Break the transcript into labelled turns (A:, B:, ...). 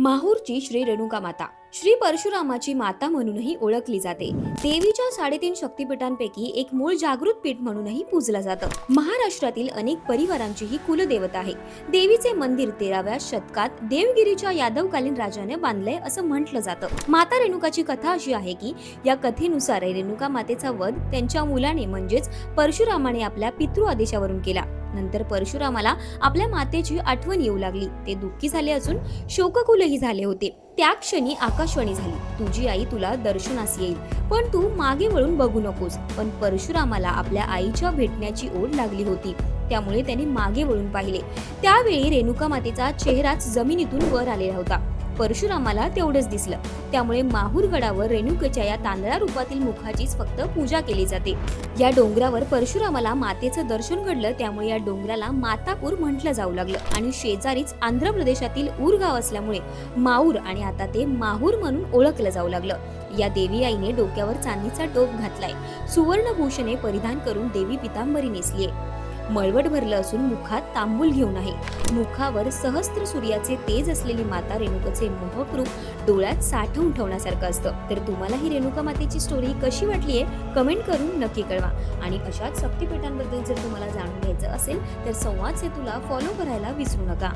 A: माहूरची श्री रेणुका माता. श्री परशुरामाची माता म्हणूनही ओळखली जाते. देवीच्या साडेतीन शक्तिपीठांपैकी एक मूळ जागृत पीठ म्हणूनही पूजलं जातं. महाराष्ट्रातील अनेक परिवारांची ही कुलदेवता आहे. देवीचे मंदिर तेराव्या शतकात देवगिरीच्या यादवकालीन राजाने बांधलंय असं म्हटलं जातं. माता रेणुकाची कथा अशी आहे की या कथेनुसार रेणुका मातेचा वध त्यांच्या मुलाने म्हणजेच परशुरामाने आपल्या पितृ आदेशावरून केला. नंतर परशुरामाला आपल्या मातेची आठवण येऊ लागली. ते दुःखी झाले असून शोककुलही झाले होते. त्या क्षणी आकाशवाणी झाली. तुझी आई तुला दर्शनास येईल. पण तू मागे वळून बघू नकोस. पण परशुरामाला आपल्या आईच्या भेटण्याची ओढ लागली होती. त्यामुळे त्याने मागे वळून पाहिले. त्यावेळी रेणुका मातेचा चेहराच जमिनीतून वर आलेला होता. परशुरामाला तेवढंच दिसलं. त्यामुळे माहूर गडावर रेणुकेच्या या तांदळा रूपातील मुखाचीच फक्त पूजा केली जाते. या डोंगरावर परशुरामाला मातेचं दर्शन घडलं त्यामुळे या डोंगराला मातापूर म्हटलं जाऊ लागलं. आणि शेजारीच आंध्र प्रदेशातील ऊर गाव असल्यामुळे माऊर आणि आता ते माहूर म्हणून ओळखलं जाऊ लागलं. या देवी आईने डोक्यावर चांदीचा टोप घातलाय. सुवर्णभूषणे परिधान करून देवी पितांबरी नेसलीये. मळवट भरलं असून मुखात तांबूल घेऊन आहे. मुखावर सहस्त्र सूर्याचे तेज असलेली माता रेणुकाचे मोहक रूप डोळ्यात साठवून ठेवण्यासारखं असतं. तर तुम्हाला ही रेणुका मातेची स्टोरी कशी वाटली आहे कमेंट करून नक्की कळवा. आणि अशाच शक्तिपीठांबद्दल जर तुम्हाला जाणून घ्यायचं असेल तर संवाद सेतूला फॉलो करायला विसरू नका.